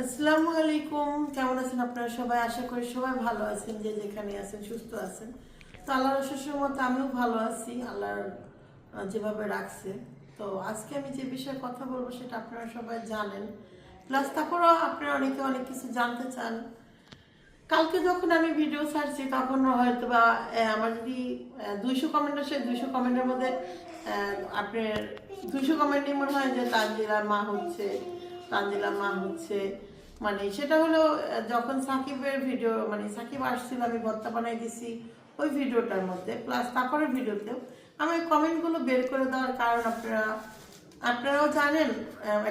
আসসালামু আলাইকুম। কেমন আছেন আপনারা সবাই? আশা করি সবাই ভালো আছেন, যে যেখানে আছেন, সুস্থ আছেন। তো আল্লাহর শ্বশুর মতো আমিও ভালো আছি, আল্লাহর যেভাবে রাখছে। তো আজকে আমি যে বিষয়ে কথা বলব সেটা আপনারা সবাই জানেন। প্লাস তারপরেও আপনারা অনেকে অনেক কিছু জানতে চান। কালকে যখন আমি ভিডিও ছাড়ছি, তখন হয়তো বা আমার যদি দুইশো কমেন্ট আসে, দুইশো কমেন্টের মধ্যে আপনার দুইশো কমেন্টই মনে হয় যে তানজিলার মা হচ্ছে, তানজিলার মা হচ্ছে। মানে সেটা হলো যখন সাকিবের ভিডিও মানে সাকিব আসছিল, আমি ভর্তা বানাই দিছি ওই ভিডিওটার মধ্যে। প্লাস তারপরে ভিডিওতেও আমি ওই কমেন্টগুলো বের করে দেওয়ার কারণ আপনারা, আপনারাও জানেন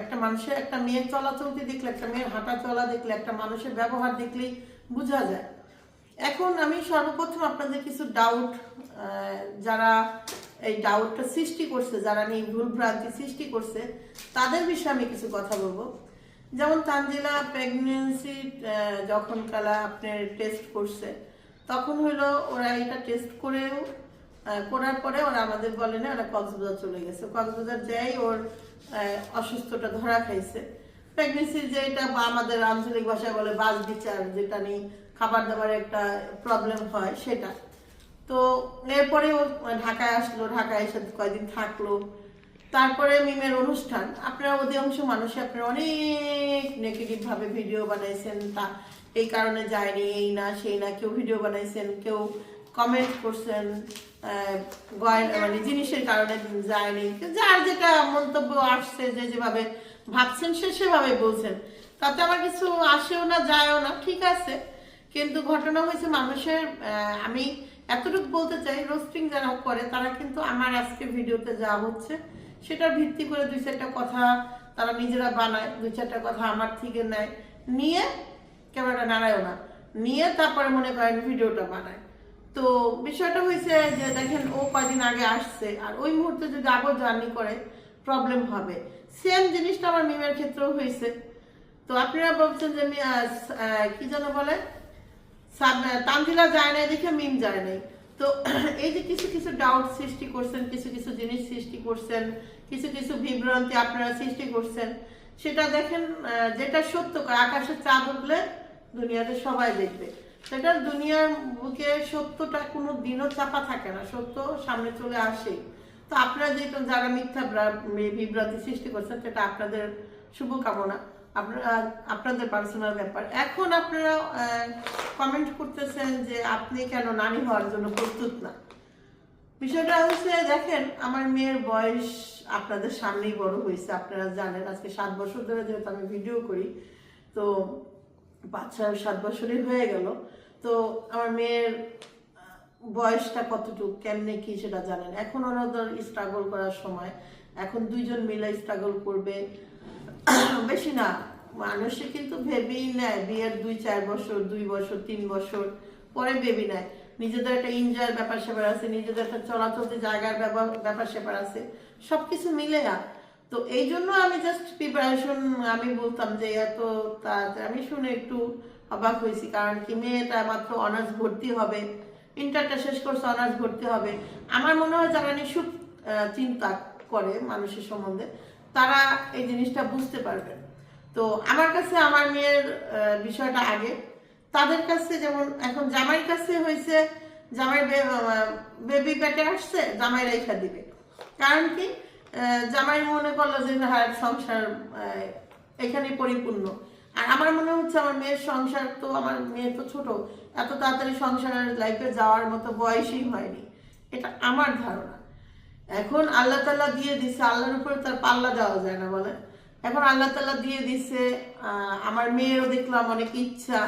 একটা মানুষের একটা মেয়ের চলাচলতি দেখলে, একটা মেয়ের হাঁটা চলা দেখলে, একটা মানুষের ব্যবহার দেখলেই বোঝা যায়। এখন আমি সর্বপ্রথম আপনাদের কিছু ডাউট যারা এই ডাউটটা সৃষ্টি করছে, যারা নিয়ে ভুল ভ্রান্তি সৃষ্টি করছে, তাদের বিষয়ে আমি কিছু কথা বলব। যেমন তানজিলা প্রেগনেন্সি যখন কালা আপনার টেস্ট করছে, তখন হলো ওরা এটা টেস্ট করেও করার পরে ওরা আমাদের বলে না, ওরা কক্সবাজার চলে গেছে। কক্সবাজার যাই ওর অসুস্থটা ধরা খাইছে। প্রেগনেন্সির যেটা বা আমাদের আঞ্চলিক ভাষায় বলে বাস বিচার, যেটা নিয়ে খাবার দাবারের একটা প্রবলেম হয় সেটা। তো এরপরে ও ঢাকায় আসলো, ঢাকায় এসে কয়দিন থাকল। তারপরে মিমের অনুষ্ঠান। আপনারা অধিকাংশ মানুষ আপনারা অনেক নেগেটিভ ভাবে ভিডিও বানাইছেন। তা এই কারণে যায়নি, এই না, সেই না, কেউ ভিডিও বানাইছেন, কেউ কমেন্ট করছেন মানে জিনিসের কারণে যায়নি। যার যেটা মন্তব্য আসছে, যে যেভাবে ভাবছেন, সে সেভাবে বলছেন। তাতে আমার কিছু আসেও না, যায়ও না, ঠিক আছে। কিন্তু ঘটনা হয়েছে মানুষের আমি এতটুকু বলতে চাই রোস্টিং যারা করে, তারা কিন্তু আমার আজকে ভিডিওতে যা হচ্ছে সেটার ভিত্তি করে দুই চারটা কথা তারা নিজেরা বানায়, দুই চারটা কথা আমার থেকে নেয়। নিয়ে ক্যামেরাটা নাড়ায়ও না। নিয়ে তারপরে মনে করেন ভিডিওটা বানায়। তো বিষয়টা হয়েছে যে দেখেন ও কয়দিন আগে আসছে আর ওই মুহূর্তে যদি আবার জার্নি করে প্রবলেম হবে। সেম জিনিসটা আমার মিমের ক্ষেত্রেও হয়েছে। তো আপনারা বলছেন যে কি যেন বলে? তানজিলা যায় নাই দেখে মিম যায় নাই। তো এই যে কিছু কিছু ডাউট সৃষ্টি করছেন, কিছু কিছু জিনিস সৃষ্টি করছেন কিছু কিছু বিভ্রান্তি আপনারা সৃষ্টি করছেন। সেটা দেখেন যেটা সত্য আকাশে চাঁদ উঠলে দুনিয়াতে সবাই দেখবে। সেটা দুনিয়ার বুকে সত্যটা কোনো দিনও চাপা থাকে না, সত্য সামনে চলে আসে তো আপনারা যেটা যারা মিথ্যা বিভ্রান্তি সৃষ্টি করছেন, সেটা আপনাদের শুভকামনা, আপনারা আপনাদের পার্সোনাল ব্যাপার। এখন আপনারা কমেন্ট করতেছেন যে আপনি কেন নানি হওয়ার জন্য প্রস্তুত না। বিষয়টা হচ্ছে, দেখেন, আমার মেয়ের বয়স আপনাদের সামনেই বড় হয়েছে। আপনারা জানেন, আজকে সাত বছর ধরে যেহেতু আমি ভিডিও করি, তো বাচ্চা সাত বছরই হয়ে গেল। তো আমার মেয়ের বয়সটা কতটুকু, কেমনে কি সেটা জানেন। এখন ওরা ওদের স্ট্রাগল করার সময়, এখন দুইজন মিলে স্ট্রাগল করবে। বেশি না, মানুষে কিন্তু ভেবেই নেয়, বিয়ের দুই চার বছর, দুই বছর, তিন বছর, পরে বেবি নেয়। নিজেদের একটা এনজয়ের ব্যাপার স্যাপার আছে নিজেদের একটা চলাচলতি জায়গার ব্যাপার- স্যাপার আছে সবকিছু মিলে না। তো এই জন্য আমি জাস্ট প্রিপারেশন আমি বলতাম যে এত আমি শুনে একটু অবাক হয়েছি কারণ কি মেয়েটা মাত্র অনার্স ভর্তি হবে ইন্টারটা শেষ করছে অনার্স ভর্তি হবে। আমার মনে হয় যারা আহ, চিন্তা করে মানুষের সম্বন্ধে তারা এই জিনিসটা বুঝতে পারবেন। তো আমার কাছে আমার মেয়ের বিষয়টা আগে। তাদের কাছে যেমন এখন জামাইয়ের কাছে হয়েছে, জামাই বেবি পেটে আসছে, জামাই রেখা দিবে। কারণ কি জামাই মনে করল যে হ্যাঁ সংসার এখানে পরিপূর্ণ। আর আমার মনে হচ্ছে আমার মেয়ের সংসার তো, আমার মেয়ে তো ছোট, এত তাড়াতাড়ি সংসারের লাইফে যাওয়ার মতো বয়সই হয়নি। এটা আমার ধারণা। এখন আল্লাহ তাল্লাহ দিয়ে দিছে, আল্লাহর উপরে তার পাল্লা দেওয়া যায় না বলে এখন আল্লাহ তাল্লাহ দিয়ে দিছে আমার মেয়েরও দেখলাম অনেক ইচ্ছা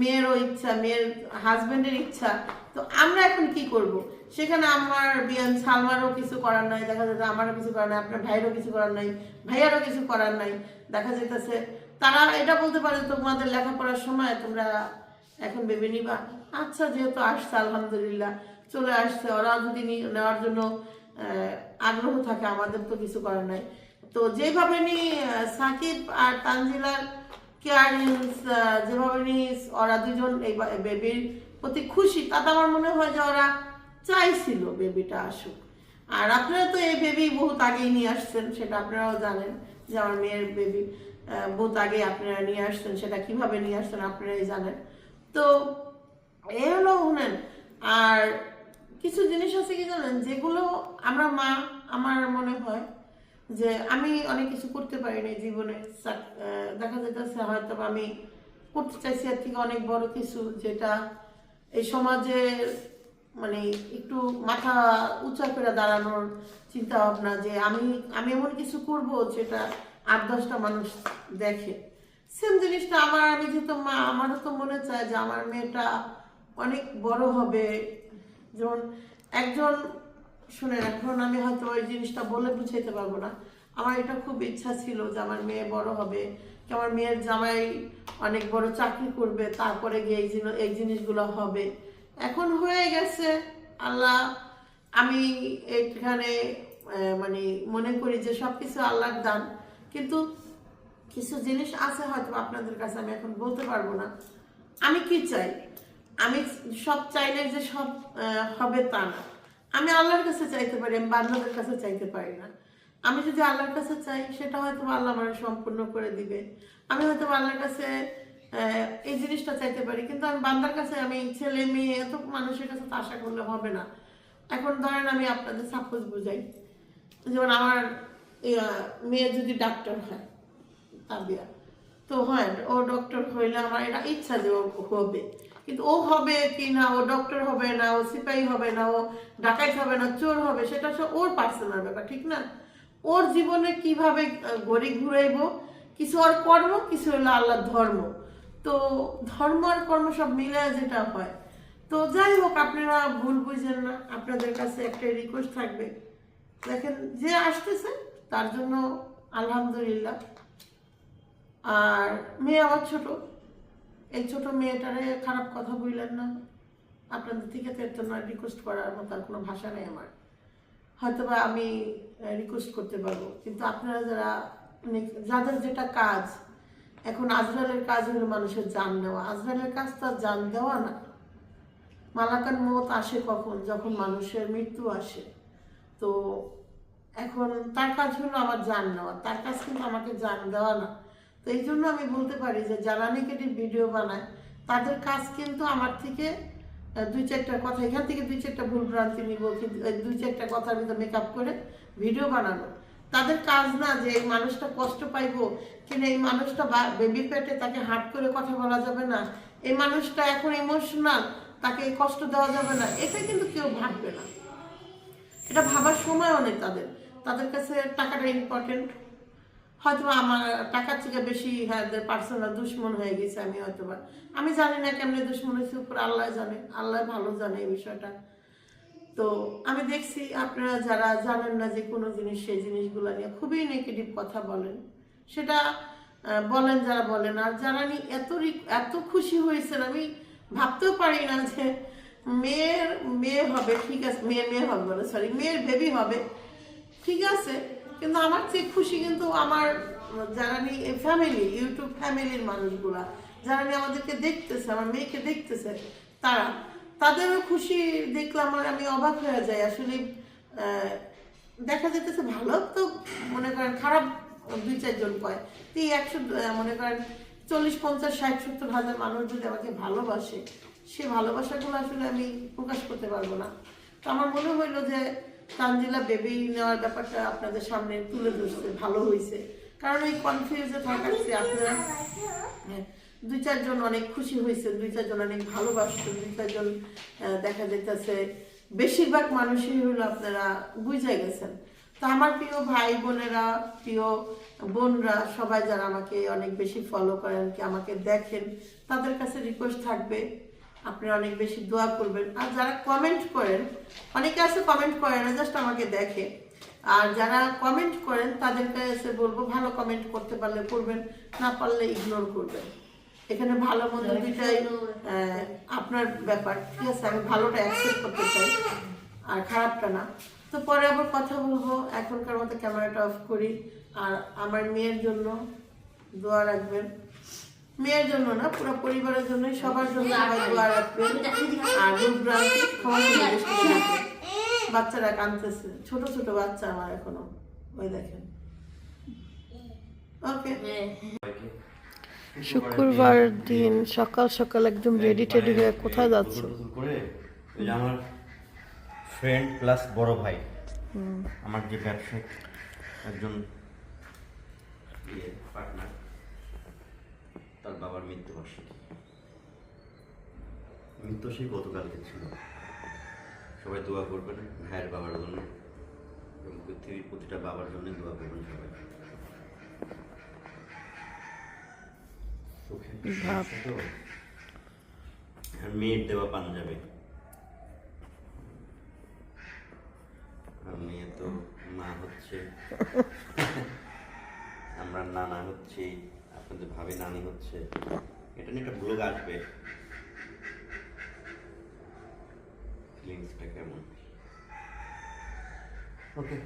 মেয়েরও ইচ্ছা, মেয়ের হাজবেন্ডের ইচ্ছা। তো আমরা এখন কি করব? সেখানে আমার বিয়ান সালমারও কিছু করার নাই, দেখা যাচ্ছে আমারও কিছু করার নাই, আপনার ভাইয়েরও কিছু করার নাই, ভাইয়ারও কিছু করার নাই, দেখা যেতেছে তারা এটা বলতে পারে তোমাদের লেখাপড়ার সময় তোমরা এখন ভেবে নিবা আচ্ছা যেহেতু আসছে, আলহামদুলিল্লাহ, চলে আসছে। ওরা যদি নেওয়ার জন্য আগ্রহ থাকে, আমাদের তো কিছু করার নাই। তো যেভাবে নি সাকিব আর তানজিলার কেয়ারিংস যেভাবে নি ওরা দুজন এই বেবির প্রতি খুশি, তাতে আমার মনে হয় যে ওরা চাইছিল বেবিটা আসুক। আর আপনারা তো এই বেবি বহুত আগেই নিয়ে আসছেন, সেটা আপনারাও জানেন যে আমার মেয়ের বেবি বহুত আগে আপনারা নিয়ে আসছেন, সেটা কীভাবে নিয়ে আসছেন আপনারাই জানেন। তো এ হলো শুনেন, আর কিছু জিনিস আছে কি জানেন, যেগুলো আমরা মা, আমার মনে হয় যে আমি অনেক কিছু করতে পারিনি জীবনে। দেখা যেতেছে হয়তো আমি করতে চাইছি এর থেকে অনেক বড় কিছু যেটা এই সমাজে মানে একটু মাথা উঁচা করে দাঁড়ানোর চিন্তা ভাবনা যে আমি আমি এমন কিছু করব যেটা আট দশটা মানুষ দেখে। সেম জিনিসটা আমার, আমি যেহেতু মা, আমারও তো মনে চায় যে আমার মেয়েটা অনেক বড় হবে। যেমন একজন শুনেন, এখন আমি হয়তো ওই জিনিসটা বলে বুঝাইতে পারব না। আমার এটা খুব ইচ্ছা ছিল যে আমার মেয়ে বড় হবে কি আমার মেয়ের জামাই অনেক বড় চাকরি করবে, তারপরে গিয়ে এই জিনিস এই জিনিসগুলো হবে। এখন হয়ে গেছে, আল্লাহ, আমি এখানে মানে মনে করি যে সব কিছু আল্লাহর দান। কিন্তু কিছু জিনিস আছে হয়তো আপনাদের কাছে আমি এখন বলতে পারব না। আমি কি চাই? আমি সব চাইলে যে সব হবে তা না। আমি আল্লাহর কাছে চাইতে পারি, আমি বান্ধবের কাছে চাইতে পারি না। আমি যদি আল্লাহর কাছে চাই, সেটা হয়তো আল্লাহ আমার সম্পূর্ণ করে দিবে। আমি হয়তো আল্লাহর কাছে এই জিনিসটা চাইতে পারি, কিন্তু আমি বান্দার কাছে, আমি ছেলে, মেয়ে, এত মানুষের কাছে আশা করলে হবে না। এখন ধরেন আমি আপনাদের সাপোজ বুঝাই, যেমন আমার মেয়ে যদি ডাক্তার হয়, তাবিয়া, তো হয়, ও ডক্টর হইলে আমার এটা ইচ্ছা যে ও হবে। কিন্তু ও হবে কি না, ও ডক্টর হবে না, ও সিপাহী হবে না, ও ডাকাইত হবে না, চোর হবে, সেটা সব ওর পার্সোনাল ব্যাপার, ঠিক না? ওর জীবনে কীভাবে গড়ি ঘুরাইবো, কিছু ওর কর্ম, কিছু হলো আল্লাহর ধর্ম। তো ধর্ম আর কর্ম সব মিলে যেটা হয়। তো যাই হোক, আপনারা ভুল বুঝেন না, আপনাদের কাছে একটা রিকোয়েস্ট থাকবে। দেখেন, যে আসতেছে, তার জন্য আলহামদুলিল্লাহ। আর মেয়ে আমার ছোট। এই ছোট মেয়েটারে খারাপ কথা বললেন না। আপনাদের থেকে তো এত না রিকোয়েস্ট করার মতো আর কোনো ভাষা নেই আমার। হয়তোবা আমি রিকোয়েস্ট করতে পারব। কিন্তু আপনারা যারা মানে যাদের যেটা কাজ, এখন আজরালের কাজ হলো মানুষের জান নেওয়া আজরালের কাজ তো আর জান দেওয়া না। মালাকান মত আসে কখন? যখন মানুষের মৃত্যু আসে। তো এখন তার কাজ হলো আমার জান নেওয়া। তার কাজ কিন্তু আমাকে জান দেওয়া না। তো এই জন্য আমি বলতে পারি যে যারা নেগেটিভ ভিডিও বানায়, তাদের কাজ কিন্তু আমার থেকে দুই চারটা কথা, এখান থেকে দুই চারটা ভুল ভ্রান্তি নিব দুই চারটা কথার ভিতরে মেকআপ করে ভিডিও বানানো। তাদের কাজ না যে এই মানুষটা কষ্ট পাইবো কিনা, এই মানুষটা বেবি পেটে তাকে হাট করে কথা বলা যাবে না, এই মানুষটা এখন ইমোশনাল তাকে কষ্ট দেওয়া যাবে না, এটা কিন্তু কেউ ভাববে না। এটা ভাবার সময়ও নেই তাদের। তাদের কাছে টাকাটা ইম্পর্টেন্ট হয়তো আমার টাকার থেকে বেশি হ্যাঁ পার্সোনাল দুশ্মন হয়ে গেছে, আমি হয়তো বা আমি জানি না কেমনে দুশ্মন হয়েছে, উপর আল্লাহ জানে, আল্লাহ ভালো জানে এই বিষয়টা। তো আমি দেখছি আপনারা যারা জানেন না যে কোনো জিনিস, সেই জিনিসগুলো নিয়ে খুবই নেগেটিভ কথা বলেন। সেটা বলেন যারা বলেন, আর যারা নি এত এত খুশি হয়েছেন, আমি ভাবতেও পারি না যে মেয়ের, মেয়ে হবে, ঠিক আছে, মেয়ে মেয়ে হবে বলে সরি মেয়ের বেবি হবে, ঠিক আছে। কিন্তু আমার চেয়ে খুশি কিন্তু আমার, যারা ফ্যামিলি ইউটিউব ফ্যামিলির মানুষগুলা, যারা আমাদেরকে দেখতেছে, আমার মেয়েকে দেখতেছে, তারা, তাদেরও খুশি দেখলে আমার, আমি অবাক হয়ে যাই। আসলে দেখা যেতেছে ভালো তো, মনে করেন খারাপ দুই চারজন কয়। তো এই একশো মনে করেন চল্লিশ, পঞ্চাশ, ষাট, সত্তর হাজার মানুষ যদি আমাকে ভালোবাসে, সে ভালোবাসাগুলো আসলে আমি প্রকাশ করতে পারব না। তো আমার মনে হইল যে তানজিলা বেবি নেওয়ার ব্যাপারটা আপনাদের সামনে তুলে ধরছে ভালো হয়েছে। কারণ এই কনফিউজে থাকাচ্ছে আপনারা হ্যাঁ, দুই চারজন অনেক খুশি হয়েছে দুই চারজন অনেক ভালোবাসছে দুই চারজন দেখা যেতেছে বেশিরভাগ মানুষই হলো আপনারা বুঝে গেছেন। তো আমার প্রিয় ভাই বোনেরা প্রিয় বোনরা সবাই যারা আমাকে অনেক বেশি ফলো করেন কি আমাকে দেখেন তাদের কাছে রিকোয়েস্ট থাকবে আপনারা অনেক বেশি দোয়া করবেন। আর যারা কমেন্ট করেন অনেকে আছে কমেন্ট করে না জাস্ট আমাকে দেখে। আর যারা কমেন্ট করেন তাদের কাছে বলব ভালো কমেন্ট করতে পারলে করবেন না পারলে ইগনোর করবেন। এখানে ভালো মন্দ দুইটাই আপনার ব্যাপার। ঠিক আছে আমি ভালোটা অ্যাকসেপ্ট করতে চাই আর খারাপটা না। তো পরে আবার কথা বলব এখনকার মতো ক্যামেরাটা অফ করি। আর আমার মেয়ের জন্য দোয়া রাখবেন। মেয়ের জন্য না পুরো পরিবারের জন্য সবার জন্য সবাই দোয়া রাখবেন আর। বাচ্চারা কাঁদতেছে। ছোট ছোট বাচ্চা আমার এখনও। ওই দেখেন। ওকে। শুক্রবার দিন সকাল সকাল একদম রেডি টেডি হয়ে কোথায় যাচ্ছ? আমার ফ্রেন্ড প্লাস বড় ভাই আমার যে ব্যবসায়িক একজন ইয়ে পার্টনার তার বাবার মৃত্যুবার্ষিকী মৃত্যু সেই গতকালকে ছিল। সবাই দোয়া করবেন ভাইয়ের বাবার জন্য এবং পৃথিবীর প্রতিটা বাবার জন্য দোয়া করবেন সবাই। মেয়ের দেওয়া পাঞ্জাবি। মেয়ে তো মা হচ্ছে। আমরা নানা হচ্ছি। আপনাদের ভাবি নানি হচ্ছে। এটা নিয়ে একটা ব্লগ আসবে। ফিলিংসটা কেমন? ওকে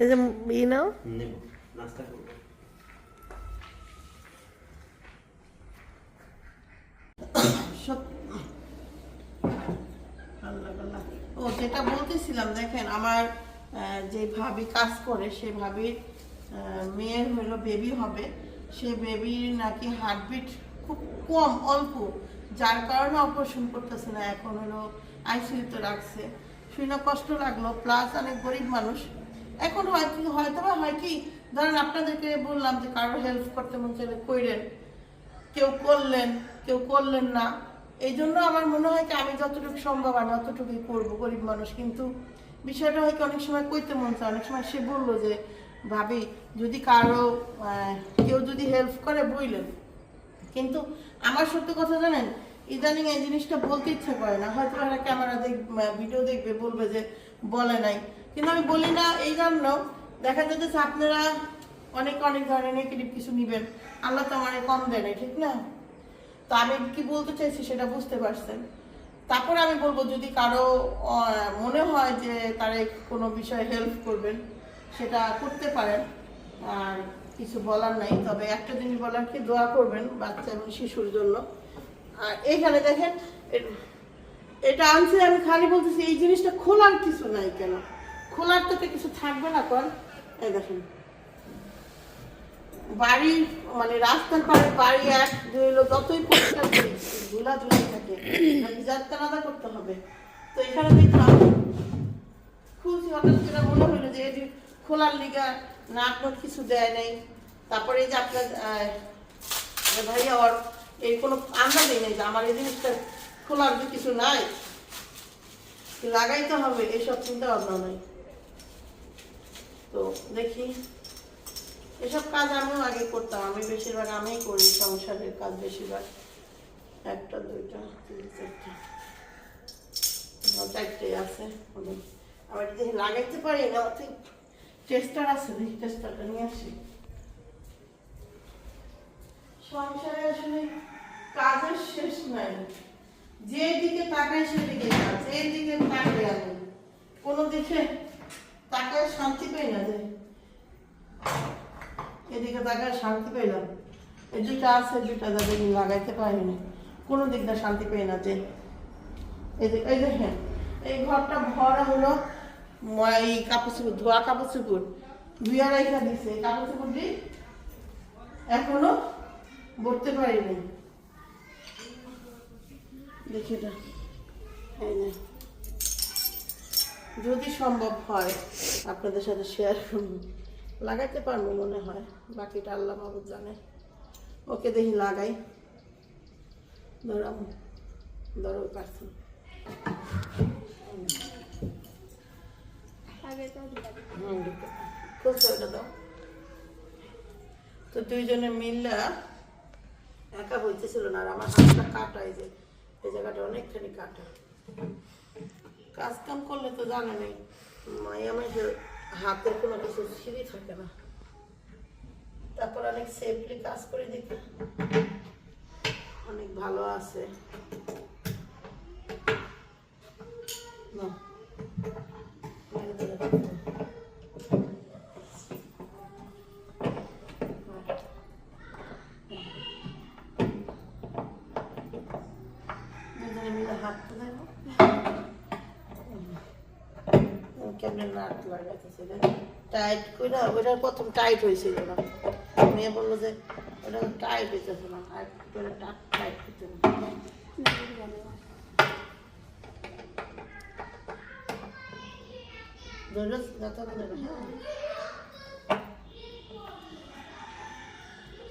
এই যে ই নাও। নেব নাস্তা করব। আল্লাহ আল্লাহ। ও যেটা বলতেছিলাম দেখেন আমার আহ, যে ভাবি কাজ করে সে ভাবির মেয়ের হলো বেবি হবে। সে বেবির নাকি হার্টবিট খুব কম, অল্প, যার কারণে অপারেশন করতেছে না, এখন হলো আইসিইউতে রাখছে। শুনে কষ্ট লাগল প্লাস অনেক গরিব মানুষ। এখন হয় কি হয়তো বা হয় কি, ধরেন আপনাদেরকে বললাম যে কারোর হেল্প করতে মন চাইলে কইরেন। কেউ করলেন কেউ করলেন না। এই জন্য আমার মনে হয় কি, আমি যতটুকু সম্ভব আমি অতটুকুই করব গরিব মানুষ। কিন্তু বিষয়টা হয় কি, অনেক সময় কইতে মন চায় অনেক সময় সে বলল যে ভাবি, যদি কারও কেউ যদি হেল্প করে বইলেন কিন্তু আমার সত্যি কথা জানেন, ইদানিং এই জিনিসটা বলতে ইচ্ছে করে না। হয়তো একটা ক্যামেরা দেখ ভিডিও দেখবে, বলবে যে বলে নাই। কিন্তু আমি বলি না এই জন্য, দেখা যাচ্ছে আপনারা অনেক অনেক ধরনের নেগেটিভ কিছু নিবেন। আল্লাহ তো আমার কম দেয় নাই, ঠিক না? তো আমি কি বলতে চাইছি সেটা বুঝতে পারছেন। তারপরে আমি বলব, যদি কারও মনে হয় যে তারা কোনো বিষয়ে হেল্প করবেন সেটা করতে পারেন। আর কিছু বলার নাই, তবে একটা জিনিস বলার কি, দোয়া করবেন বাচ্চা এবং শিশুর জন্য। আর এইখানে দেখেন এটা আনছে, আমি খালি বলতেছি, এই জিনিসটা খোলার কিছু নাই কেন? খোলার তো কিছু থাকবে না কর এই দেখেন। বাড়ি মানে রাস্তার পাড়ে বাড়ি এক, দুই হলো যতই পরিষ্কার করি ধুলা ধুলা থাকে যাত্রা আলাদা করতে হবে। তো এখানে দেখলাম, খুলছি, হঠাৎ করে মনে হলো যে খোলার লিগা নাট নোট কিছু দেয় নাই। তারপরে এই যে আপনার ভাইয়া ওর এই কোনো আন্দাজই নেই যে আমার এই জিনিসটা খোলার যে কিছু নাই। লাগাইতে হবে, এসব চিন্তা ভাবনা নাই। তো দেখি, এসব কাজ আমিও আগে করতাম। আমি বেশিরভাগ আমিই করি, সংসারের কাজ বেশিরভাগ। একটা, দুইটা, তিন, চারটা। আমার চারটে আছে। আবার দেখি লাগাইতে পারি না ঠিক টেস্টার আছে টেস্টারটা নিয়ে আসি সংসারে আসলে কাজের শেষ নাই যেদিকে তাকাই সেদিকে কাজ যেদিকে তাকাই আমি কোনো দিকে তাকায় শান্তি পাই না যে এদিকে তাকায় শান্তি পেলাম এই দুইটা আছে দুইটা তাদের লাগাইতে পারিনি কোনো দিক দিয়ে শান্তি পাই না যে এই যে এই দেখেন এই ঘরটা ভরা হলো এই কাপড় চুপুর ধোয়া কাপড় চুপুর ধুয়া রাইখা দিছে। কাপড় চুপুর দিয়ে এখনও ভরতে পারিনি। দেখি যদি সম্ভব হয়, আপনাদের সাথে শেয়ার লাগাইতে পারব মনে হয়, বাকিটা আল্লাহ বাবু জানে। ওকে দেখি লাগাই। ধরাম ধরো পারছি তো দুইজনে মিললা একা হইতেছিল না আর আমার হাতটা কাটা এই যে, এই জায়গাটা অনেকখানি কাটা। কাজ কাম করলে তো জানে নেই, মায়া মাসের হাতের কোনো কিছু সিঁড়ি থাকে না। তারপর অনেক সেফলি কাজ করে দেখি, অনেক ভালো আছে। না। টাইট প্রথম টাইট বলল যে ওটা টাইট না করে টাইট।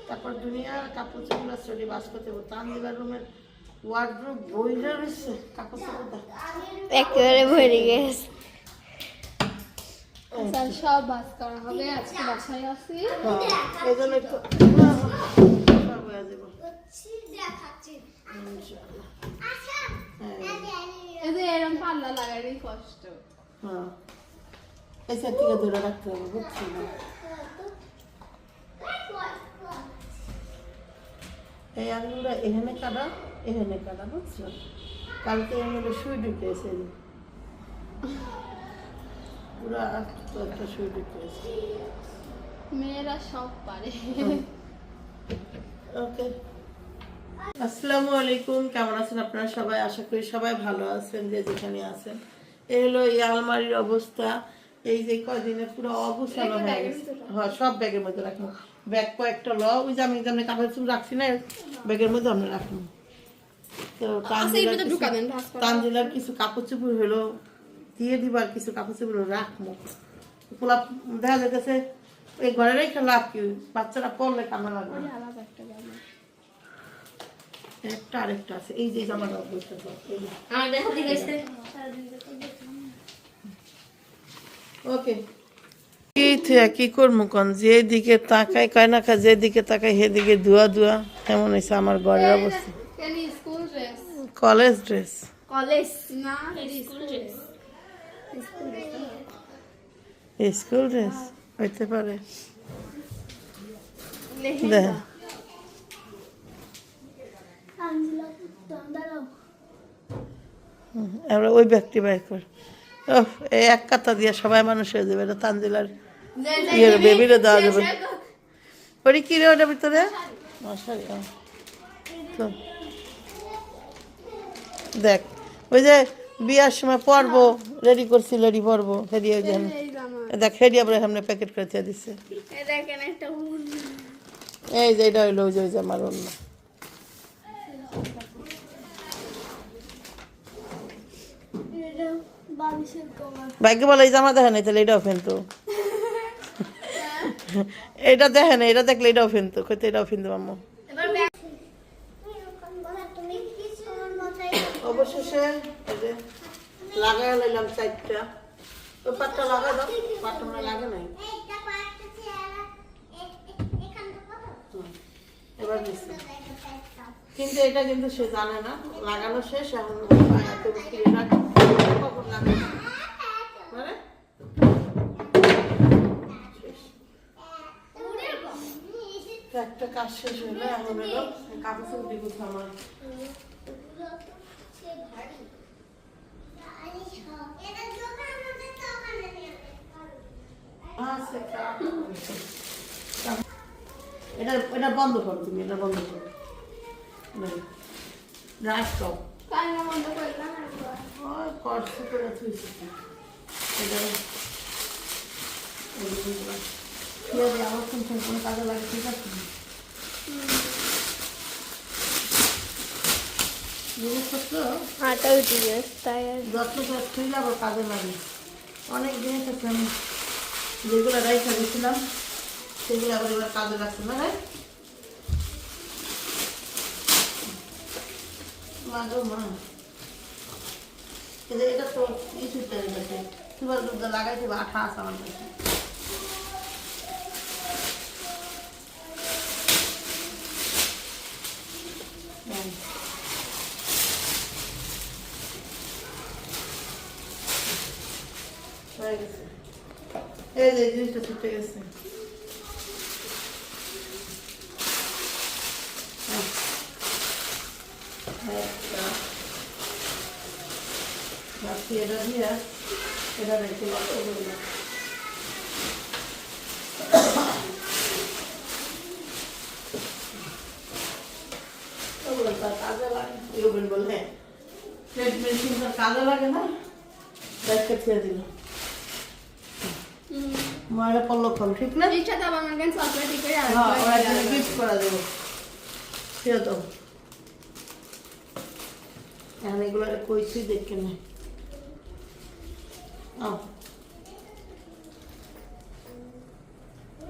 তারপর দুনিয়ার কাপড় চোপড় স্টাডি বাস করতে হবে। তানজিবার রুমের ওয়ার্ড্রোব বইটা রয়েছে, কাপড় চোপড় একেবারে ভরে গেছে। সব বাস করা হবে আজকে বাসায় আসি একটু হয়ে যাব ইনশাআল্লাহ। হ্যাঁ, এই যে এরকম পাল্লা লাগারই কষ্ট। হ্যাঁ এই থেকে ধরে রাখতে হবে বুঝছি না? এই আঙুলটা এখানে কাটা এখানে কাটা বুঝছ? কালকে আঙুলে সুই ঢুকেছে। পুরো আস্ত একটা সুই মেয়েরা সব পারে। ওকে আসসালামু আলাইকুম কেমন আছেন আপনারা সবাই? আশা করি সবাই ভালো আছেন যে যেখানে আছেন। এই হলো এই আলমারির অবস্থা। এই যে কদিনে পুরো অবস্থানো হয়ে গেছে। হ্যাঁ সব ব্যাগের মধ্যে রাখব। ব্যাগ কয়েকটা ল ওই যে আমি যেমন কাপড় চুপ রাখছি না ব্যাগের মধ্যে আমরা রাখব। তো তানজিলার কিছু- কাপড় চুপুর হলো দিয়ে দিবার কিছু কাপড় চোপড় রাখব পোলা দেখা যাইতেছে এই ঘরে রেখে লাভ কি বাচ্চারা পড়লে কামড় লাগবে একটা আরেকটা আছে এই যে জামাটা অবস্থা ওকে কি থিয়া কি করব কোন যে দিকে তাকাই কয় না যে দিকে তাকাই সেদিকে ধোয়া ধোয়া এমন হয়েছে আমার ঘরের অবস্থা কেন school dress college dress college না স্কুল ড্রেস স্কুল ড্রেস? হইতে পারে। দেখ। হুম, ওই ব্যক্তি বাই কর। এই এক কাতা দিয়ে সবাই মানুষ হয়ে যাবে এটা তানজিলার ইয়ের বেবিরে দেওয়া যাবে। ওরি কি রে ওটার ভিতরে? দেখ ওই যে বিয়ার সময় পরবো রেডি করছি রেডি পরবো হেরি ওই যে এখানে- এই জামা দেখ হেরি আবার সামনে প্যাকেট করে দিয়ে দেখেন উল। এই যে এটা হইল যে আমার অন্য ভাগ্য বলে এই জামা দেখে নাই তাহলে এটাও ফেনতো। এটা দেখে না এটা দেখলে এটাও ফেনতো। কইতে এটাও ফেনতো আম্মু এবার ব্যাগ তুমি কি তোমার মাথায় অবশেষে এই যে লাগাই লাইলাম চারটা। ওই পাটটা লাগা দাও পাটটা মনে লাগে নাই। এবার কিন্তু এটা কিন্তু সে জানে না লাগানো শেষ এখন কখন মানে? একটা কাজ শেষ হলো এখন হলো কাপড় চোপড় আমার আচ্ছা, কাপ- এটা বন্ধ করো তুমি এটা বন্ধ করো। করছে থুইছে এটা আমার কোন কোনো কাজে লাগে ঠিক আছে? যত্ন আবার কাজে লাগে। অনেক জিনিস আছে আমি যেগুলো রাইখা দিয়েছিলাম সেগুলো আবার এবার কাজে লাগছে না ভাই মা গো মা কিন্তু এটা তো কিছু তৈরি করছে সুপার দুধ লাগাইছে আঠা আছে আমার কাছে। হয়ে গেছে এই যে জিনিসটা ছুটে গেছে হ্যাঁ। একটা বাকি এটা দিয়ে এটা রেখে করলাম ওগুলো তার কাজে লাগে বলে ট্রেড মেশিন কাজে লাগে না ব্যাগকে ছেড়ে দিল ময়রা পল্লক্ষণ ঠিক না এর সাথে আমার কাছে চকলেট করে আর হ্যাঁ ওরা গিফট করা দেবো সেও তো এখন এগুলো কইছি দেখে নে আও।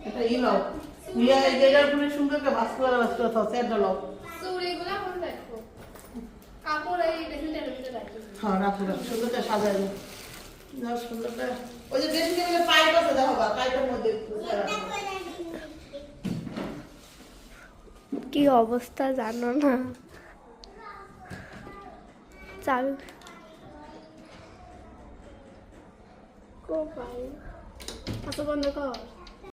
এটা ই লও এই যেটার উপরে সুন্দর করে বাস করে বাস করে থাকছে এটা লও চুড়িগুলো এখন দেখো। কাপড় এই ড্রেসিং টেবিলের ভিতরে হ্যাঁ রাখো রাখো সুন্দর করে সাজাই দাও। সুন্দর করে ওই যে ড্রেসিং টেবিলে পাইপ আছে দেখো বা পাইপের মধ্যে কি অবস্থা জানো না? চাবি আচ্ছা বন্ধ কর